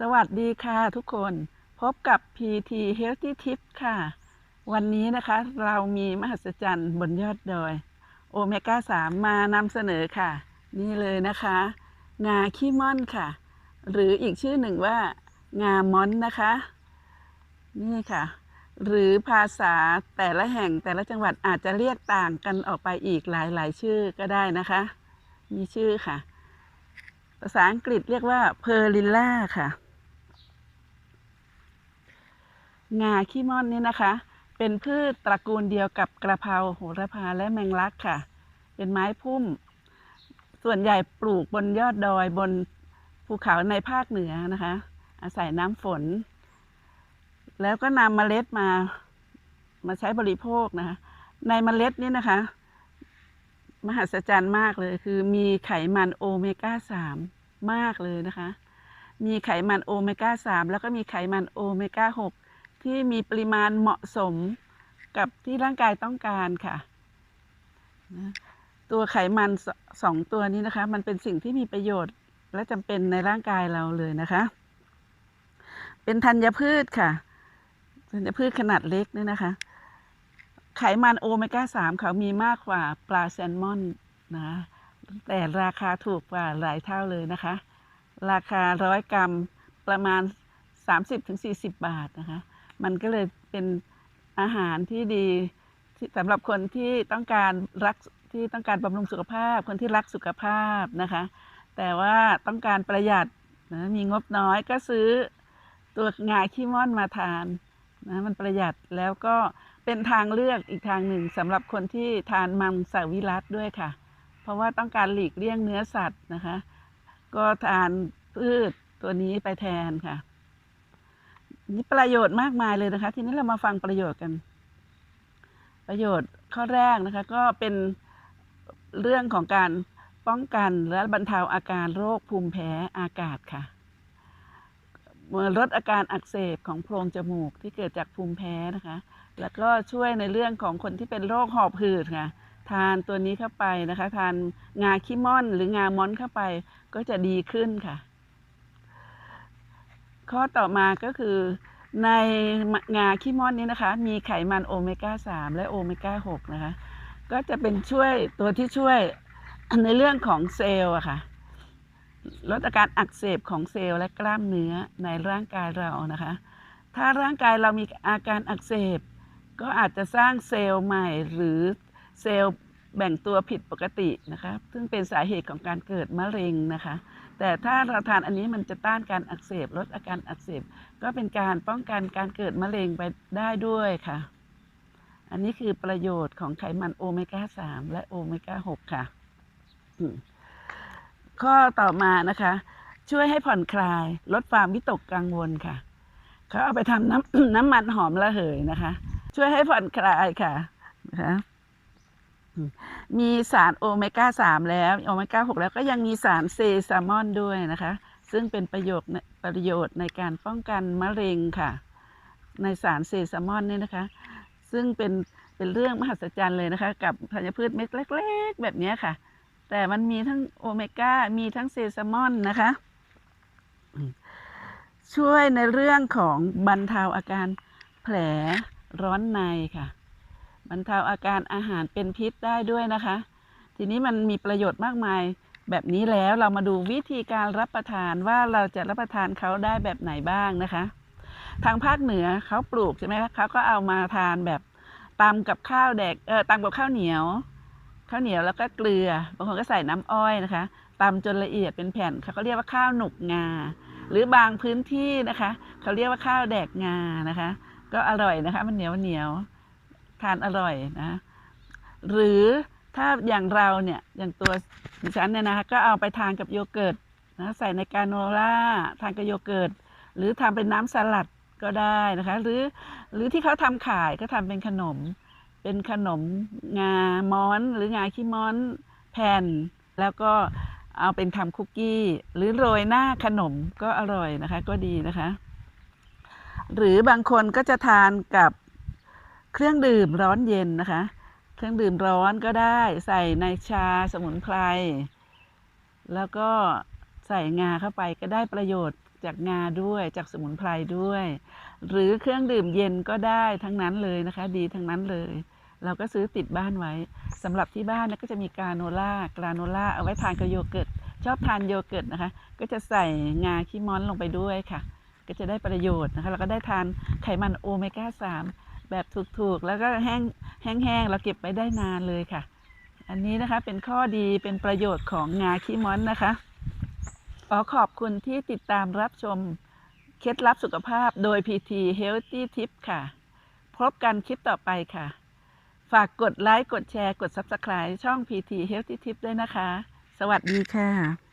สวัสดีค่ะทุกคนพบกับ PT Healthy Tip ค่ะ วันนี้นะคะเรามีมหัศจรรย์บนยอดดอย โอเมก้า 3 มานำเสนอค่ะ นี่เลยนะคะ งาขี้ม่อนค่ะ หรืออีกชื่อหนึ่งว่า งาม้อนนะคะ นี่ค่ะ หรือภาษาแต่ละแห่งแต่ละจังหวัดอาจจะเรียกต่างกันออกไปอีกหลายๆ ชื่อก็ได้นะคะ มีชื่อค่ะ ภาษาอังกฤษเรียกว่าเพอริลล่าค่ะ งาขี้ม่อนนี่นะคะ เป็นพืชตระกูลเดียวกับกระเพราโหระพาและแมงลักค่ะ เป็นไม้พุ่ม ส่วนใหญ่ปลูกบนยอดดอยบนภูเขาในภาคเหนือนะคะ อาศัยน้ำฝน แล้วก็นำเมล็ดมามาใช้บริโภคนะคะ ในเมล็ดนี่นะคะ มหัศจรรย์มากเลยคือมีไขมันโอเมก้าสามมากเลยนะคะ มีไขมันโอเมก้าสามแล้วก็มีไขมันโอเมก้าหก ที่มีปริมาณเหมาะสมกับที่ร่างกายต้องการค่ะตัวไขมันสองตัวนี้นะคะ มันเป็นสิ่งที่มีประโยชน์และจำเป็นในร่างกายเราเลยนะคะ เป็นธัญพืชค่ะธัญพืชขนาดเล็กเนี่ยนะคะ ไขมันโอเมก้าสามเขามีมากกว่าปลาแซลมอนนะ แต่ราคาถูกกว่าหลายเท่าเลยนะคะ ราคาร้อยกรัมประมาณ 30-40 บาทนะคะ มันก็เลยเป็นอาหารที่ดีที่สำหรับคนที่ต้องการรักที่ต้องการบำรุงสุขภาพ คนที่รักสุขภาพนะคะ แต่ว่าต้องการประหยัดนะมีงบน้อยก็ซื้อตัวงาขี้ม่อนมาทานนะมันประหยัดแล้วก็เป็นทางเลือกอีกทางหนึ่งสำหรับคนที่ทานมังสวิรัตด้วยค่ะ เพราะว่าต้องการหลีกเลี่ยงเนื้อสัตว์นะคะ ก็ทานพืชตัวนี้ไปแทนค่ะ นี่ประโยชน์มากมายเลยนะคะ ทีนี้เรามาฟังประโยชน์กัน ประโยชน์ข้อแรกนะคะ ก็เป็นเรื่องของการป้องกันและบรรเทาอาการโรคภูมิแพ้อากาศค่ะลดอาการอักเสบของโพรงจมูกที่เกิดจากภูมิแพ้นะคะ แล้วก็ช่วยในเรื่องของคนที่เป็นโรคหอบหืดค่ะทานตัวนี้เข้าไปนะคะ ทานงาขี้ม่อนหรืองาม้อนเข้าไปก็จะดีขึ้นค่ะ ข้อต่อมาก็คือในงาขี้ม่อนนี้นะคะ มีไขมันโอเมก้า 3 และโอเมก้า 6 นะคะ ก็จะเป็นช่วยตัวที่ช่วยในเรื่องของเซลล์อะค่ะลดอาการอักเสบของเซลล์และกล้ามเนื้อในร่างกายเรานะคะ ถ้าร่างกายเรามีอาการอักเสบ ก็อาจจะสร้างเซลล์ใหม่หรือเซลล์ แบ่งตัวผิดปกตินะคะซึ่งเป็นสาเหตุของการเกิดมะเร็งนะคะ แต่ถ้าเราทานอันนี้มันจะต้านการอักเสบลดอาการอักเสบ ก็เป็นการป้องกันการเกิดมะเร็งไปได้ด้วยค่ะ อันนี้คือประโยชน์ของไขมันโอเมก้า3และโอเมก้า6ค่ะ ข้อต่อมานะคะ ช่วยให้ผ่อนคลาย ลดความวิตกกังวลค่ะเขาเอาไปทำน้ำน้ำมันหอมระเหยนะคะ ช่วยให้ผ่อนคลายค่ะนะคะ มีสารโอเมก้าสามแล้ว โอเมก้าหกแล้วก็ยังมีสารเซซามอนด้วยนะคะ ซึ่งเป็นประโยชน์ประโยชน์ในการป้องกันมะเร็งค่ะ ในสารเซซามอนนี่นะคะ ซึ่งเป็นเป็นเรื่องมหัศจรรย์เลยนะคะ กับธัญพืชเม็ดเล็ก ๆ แบบนี้ค่ะ แต่มันมีทั้งโอเมก้ามีทั้งเซซามอนนะคะ ช่วยในเรื่องของบรรเทาอาการแผลร้อนในค่ะ บรรเทาอาการอาหารเป็นพิษได้ด้วยนะคะ ทีนี้มันมีประโยชน์มากมายแบบนี้แล้วเรามาดูวิธีการรับประทานว่าเราจะรับประทานเขาได้แบบไหนบ้างนะคะ ทางภาคเหนือเขาปลูกใช่ไหมคะเขาก็เอามาทานแบบตำกับข้าวแดกเออตำกับข้าวเหนียวข้าวเหนียวแล้วก็เกลือบางคนก็ใส่น้ำอ้อยนะคะตำจนละเอียดเป็นแผ่นเขาก็เรียกว่าข้าวหนุกงา หรือบางพื้นที่นะคะเขาเรียกว่าข้าวแดกงานะคะ ก็อร่อยนะคะ มันเหนียวเหนียวานอร่อยนะ หรือถ้าอย่างเราเนี่ยอย่างตัวดิฉันเนี่ยนะคะก็เอาไปทานกับโยเกิร์ตนะใส่ในกาโนล่าทานกับโยเกิร์ตหรือทำเป็นน้ำสลัดก็ได้นะคะ หรือหรือที่เขาทำขายก็ทำเป็นขนม เป็นขนมงาม้อน หรืองาขี้ม้อนแผ่น แล้วก็เอาเป็นทำคุกกี้ หรือโรยหน้าขนมก็อร่อยนะคะ ก็ดีนะคะ หรือบางคนก็จะทานกับ เครื่องดื่มร้อนเย็นนะคะ เครื่องดื่มร้อนก็ได้ใส่ในชาสมุนไพร แล้วก็ใส่งาเข้าไปก็ได้ประโยชน์จากงาด้วยจากสมุนไพรด้วย หรือเครื่องดื่มเย็นก็ได้ทั้งนั้นเลยนะคะ ดีทั้งนั้นเลย เราก็ซื้อติดบ้านไว้สำหรับที่บ้านนยก็จะมีกาโนล่ากาโนล่าเอาไว้ทานกับโยเกิร์ตชอบทานโยเกิร์ตนะคะ ก็จะใส่งาขี้ม้อนลงไปด้วยค่ะ ก็จะได้ประโยชน์นะคะแล้วก็ได้ทานไขมันโอเมก้า3 แบบถูกๆ แล้วก็แห้งแห้งๆเราเก็บไว้ได้นานเลยค่ะ อันนี้นะคะเป็นข้อดีเป็นประโยชน์ของงาขี้ม้อนนะคะขอขอบคุณที่ติดตามรับชมเคล็ดลับสุขภาพโดย PT Healthy Tip ค่ะ พบกันคลิปต่อไปค่ะ ฝากกดไลค์ กดแชร์ กด Subscribe ช่อง PT Healthy Tip ด้วยนะคะ สวัสดีค่ะ